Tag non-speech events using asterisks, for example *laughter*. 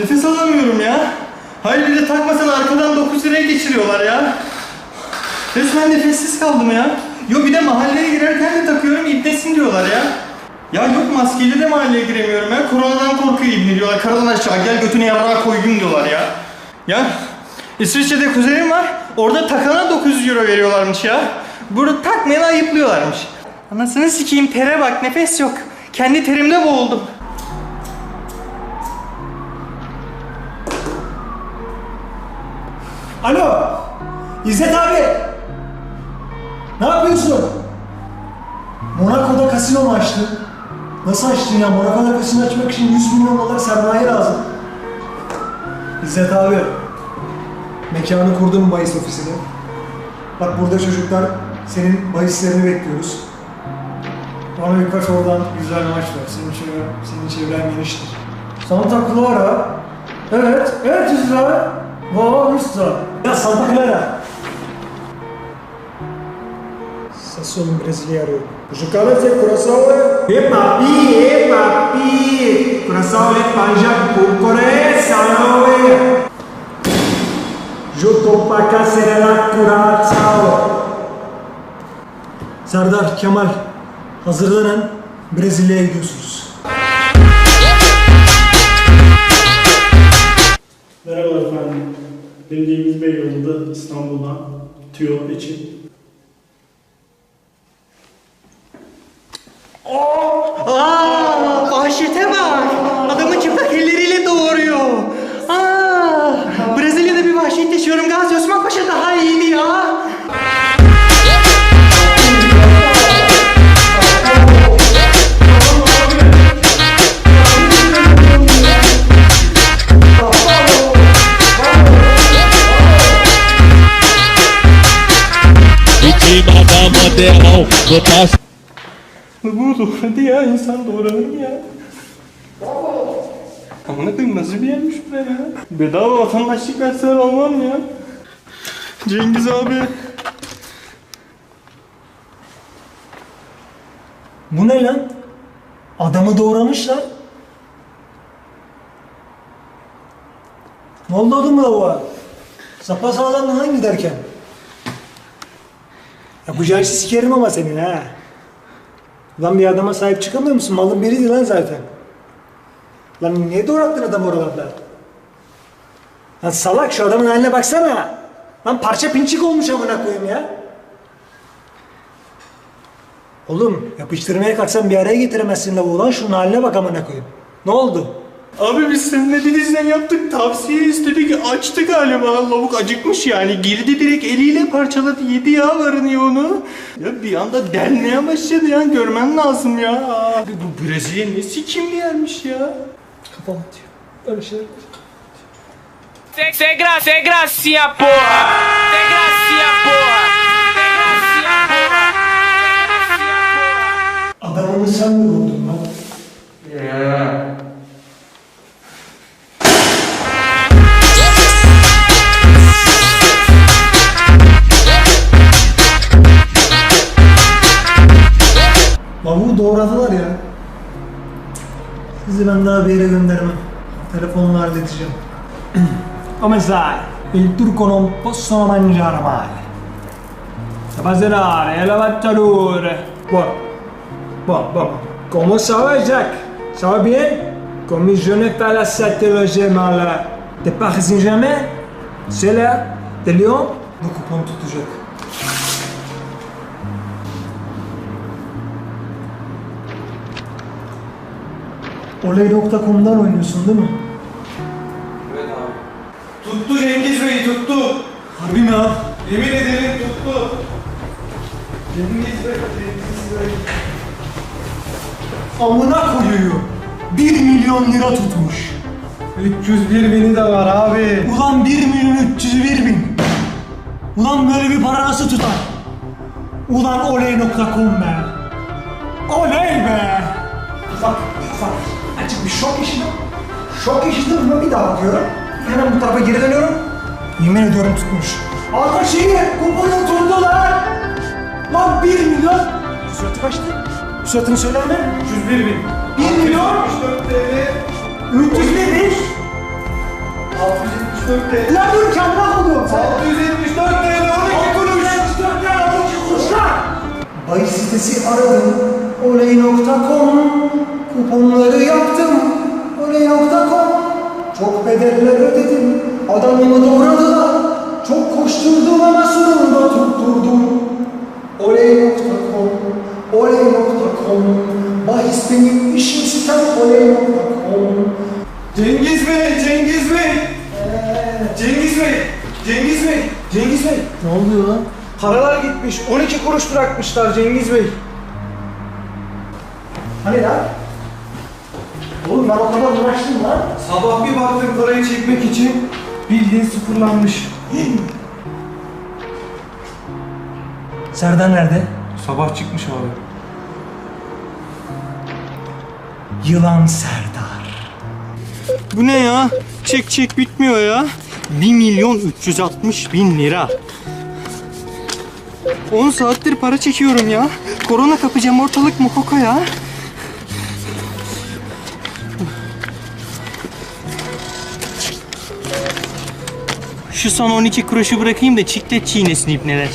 Nefes alamıyorum ya. Hayır bir de takmasan arkadan 9 liraya geçiriyorlar ya. Resmen nefessiz kaldım ya. Yo bir de mahalleye girerken de takıyorum ibnesin diyorlar ya. Ya yok maskeyle de mahalleye giremiyorum ya. Koronadan korkuyor ibni diyorlar. Karadan aşağı gel götüne yavrağa koyayım diyorlar ya. Ya İsviçre'de kuzenim var. Orada takana 900 euro veriyorlarmış ya. Burada takmayana ayıplıyorlarmış. Anasını sikeyim tere bak nefes yok. Kendi terimde boğuldum. Alo! İzzet abi! Ne yapıyorsun? Monaco'da kasino mu açtın? Nasıl açtın ya? Monaco'da kasino açmak için 100 milyon dolar sermaye lazım. İzzet abi, mekanı kurdum bahis ofisini. Bak burada çocuklar, senin bahislerini bekliyoruz. Bana birkaç oradan güzel maç ver. Senin çevren, senin çevren geniştir. Santa Clara. Evet, evet abi. Vaa, Musta. Ya. Ses olun Brezilya arıyorum. Jogar esse coração é. E papi, e papi! Coração é panja cucore, salve! Junto pa caserela curaçao. Serdar, Kemal, hazırlanın. Brezilya'ya gidiyorsunuz. Merhabalar efendim. Bildiğimiz Bey yolunda İstanbul'dan tüyo için. Da no passo Bu doğradı ya. insan doğranır mı ya? Amına koyayım nasıl bir yermiş buraya ya? Bedava vatandaşlık verseler olmam ya? Cengiz abi. Bu ne lan? Adamı doğramışlar. Ne oldu oğlum lavuğa? Sapa sağlam lan Yapacağın işi sikerim ama senin ha. Lan bir adama sahip çıkamıyor musun? Malın biriydi lan zaten. Lan niye doğrattın adam oralarda? Lan salak şu adamın haline baksana. Lan parça pinçik olmuş amına koyayım ya. Oğlum yapıştırmaya kalksan bir araya getiremezsin lavuğu lan şunun haline bak amına koyayım. Ne oldu? Abi biz seninle denizden yaptık. Tavsiye istedik. Açtı galiba. Lavuk acıkmış yani. Girdi direkt eliyle parçaladı. Yedi ya varını onu. Ya bir anda delmeye başladı ya. Görmen lazım ya. Abi bu Brezilya ne sikim bir yermiş ya. Kafam atıyor. Öyle şeyler. Sem, sem, gra sem gracinha! Sizi ben daha bir yere göndermem. Telefonla halledeceğim. Come *clears throat* sai, il turco non possono mangiare male. La basenare e la battature. Bon, bon, bon. Comment ça va, Jacques Ça va bien Comme je ne fais la satellogé mal. T'es parti jamais C'est là T'es Lyon Bu kupon tutacak. Olay.com'dan oynuyorsun değil mi? Tuttu Cengiz Bey tuttu. Harbi mi ha? Yemin ederim tuttu. Cengiz Bey, Cengiz Bey. Amına koyuyor. 1 milyon lira tutmuş. 301 bini de var abi. Ulan 1 milyon 301 bin. Ulan böyle bir para nasıl tutar? Ulan oley.com be. Oley be. Bak bak. Açık bir şok yaşadım. Şok yaşadım ve bir daha bakıyorum. Hemen bu tarafa geri dönüyorum. Yemin ediyorum tutmuş. Arka şeyi kuponu tuttu lan. Lan 1 milyon. Suratı kaçtı? Suratını söyler mi? 301 bin. 1 milyon 64 TL. 301 bin. 674 TL. Lan dur kendine koydum. 674 TL 12 kuruş. Bahis sitesi aradım. Oley.com Kuponları bedeller ödedim. Adamımı doğradılar. Çok koşturdum ama sonunda tutturdum. Oley.com Oley.com Bahis benim işim sitem Oley.com Cengiz Bey, Cengiz Bey. Cengiz Bey, Cengiz Bey, Cengiz Bey. Ne oluyor lan? Paralar gitmiş. 12 kuruş bırakmışlar Cengiz Bey. Hani lan? Oğlum ben o kadar uğraştım lan. Sabah bir baktım parayı çekmek için bildiğin sıfırlanmış. Serdar nerede? Sabah çıkmış abi. Yılan Serdar. Bu ne ya? Çek çek bitmiyor ya. 1 milyon 360 bin lira. 10 saattir para çekiyorum ya. Korona kapacağım ortalık mukoko ya. Şu son 12 kuruşu bırakayım da çiklet çiğnesin ipneler.